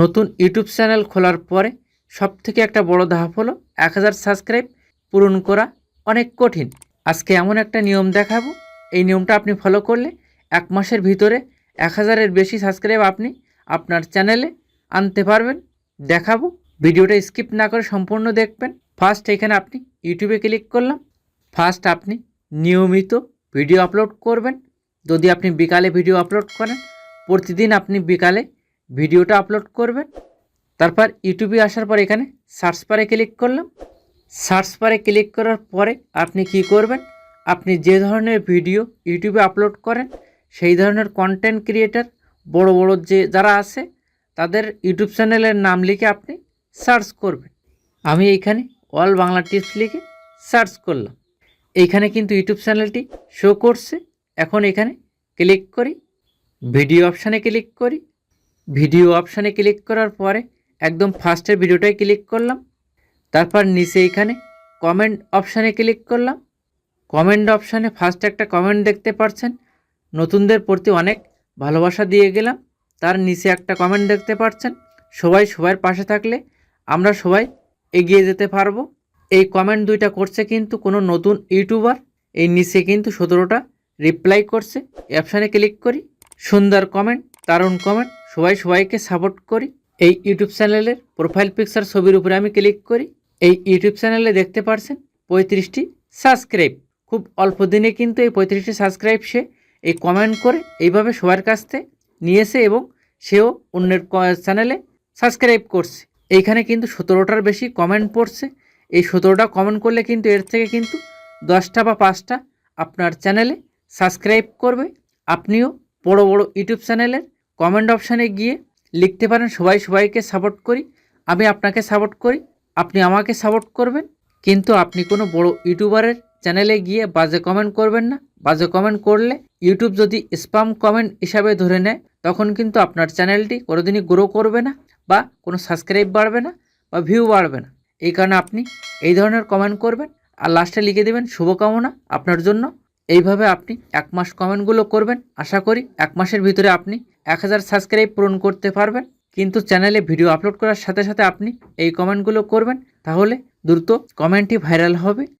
নতুন YouTube channel খোলার পরে সব থেকে একটা বড় ধাপ হলো এক হাজার সাবস্ক্রাইব পূরণ করা অনেক কঠিন। আজকে এমন একটা নিয়ম দেখাবো। এই নিয়মটা আপনি ফলো করলে এক মাসের ভিতরে এক হাজারের বেশি সাবস্ক্রাইব আপনি আপনার চ্যানেলে আনতে পারবেন। দেখাবো। ভিডিওটা স্কিপ না করে সম্পূর্ণ দেখবেন। ফার্স্ট এখানে আপনি ইউটিউবে ক্লিক করলাম। ফার্স্ট আপনি নিয়মিত ভিডিও আপলোড করবেন। যদি আপনি বিকালে ভিডিও আপলোড করেন, প্রতিদিন আপনি বিকালে ভিডিওটা আপলোড করবেন। তারপর ইউটিউবে আসার পর এখানে সার্চ বারে ক্লিক করলাম। সার্চ বারে ক্লিক করার পরে আপনি কি করবেন? আপনি যে ধরনের ভিডিও ইউটিউবে আপলোড করেন, সেই ধরনের কন্টেন্ট ক্রিয়েটার বড় বড় যে যারা আছে, তাদের ইউটিউব চ্যানেলের নাম লিখে আপনি সার্চ করবেন। আমি এইখানে অল বাংলা টিপস লিখে সার্চ করলাম। এইখানে কিন্তু ইউটিউব চ্যানেলটি শো করছে। এখন এখানে ক্লিক করি। ভিডিও অপশানে ক্লিক করি। ভিডিও অপশানে ক্লিক করার পরে একদম ফার্স্টের ভিডিওটায় ক্লিক করলাম। তারপর নিচে এখানে কমেন্ট অপশানে ক্লিক করলাম। কমেন্ট অপশানে ফার্স্ট একটা কমেন্ট দেখতে পাচ্ছেন নতুনদের প্রতি অনেক ভালোবাসা দিয়ে গেলাম। তার নিচে একটা কমেন্ট দেখতে পাচ্ছেন সবাই সবার পাশে থাকলে আমরা সবাই এগিয়ে যেতে পারব। এই কমেন্ট দুইটা করছে কিন্তু কোনো নতুন ইউটিউবার। এই নিচে কিন্তু সতেরোটা রিপ্লাই করছে। অপশানে ক্লিক করি। সুন্দর কমেন্ট। দারুণ কমেন্ট সবাই সবাইকে সাপোর্ট করি। এই ইউটিউব চ্যানেলের প্রোফাইল পিকচার ছবির উপরে আমি ক্লিক করি। এই ইউটিউব চ্যানেলে দেখতে পারছেন পঁয়ত্রিশটি সাবস্ক্রাইব খুব অল্প দিনে কিন্তু এই পঁয়ত্রিশটি সাবস্ক্রাইব সে এই কমেন্ট করে, এইভাবে সবার কাছ থেকে নিয়েছে এবং সেও অন্যের চ্যানেলে সাবস্ক্রাইব করছে। এইখানে কিন্তু সতেরোটার বেশি কমেন্ট পড়ছে। এই সতেরোটা কমেন্ট করলে কিন্তু এর থেকে কিন্তু দশটা বা পাঁচটা আপনার চ্যানেলে সাবস্ক্রাইব করবে। আপনিও বড় বড় ইউটিউব চ্যানেলের কমেন্ট অপশানে গিয়ে লিখতে পারেন, সবাই সবাইকে সাপোর্ট করি। আমি আপনাকে সাপোর্ট করি, আপনি আমাকে সাপোর্ট করবেন। কিন্তু আপনি কোনো বড় ইউটিউবারের চ্যানেলে গিয়ে বাজে কমেন্ট করবেন না। বাজে কমেন্ট করলে ইউটিউব যদি স্পাম কমেন্ট হিসাবে ধরে নেয়, তখন কিন্তু আপনার চ্যানেলটি কোনোদিনই গ্রো করবে না বা কোনো সাবস্ক্রাইব বাড়বে না বা ভিউ বাড়বে না। এই কারণে আপনি এই ধরনের কমেন্ট করবেন আর লাস্টে লিখে দেবেন, শুভকামনা আপনার জন্য। এইভাবে আপনি এক মাস কমেন্টগুলো করবেন। আশা করি এক মাসের ভিতরে আপনি এক হাজার সাবস্ক্রাইব পূরণ করতে পারবেন। কিন্তু চ্যানেলে ভিডিও আপলোড করার সাথে সাথে আপনি এই কমেন্টগুলো করবেন। তাহলে দ্রুত কমেন্টটি ভাইরাল হবে।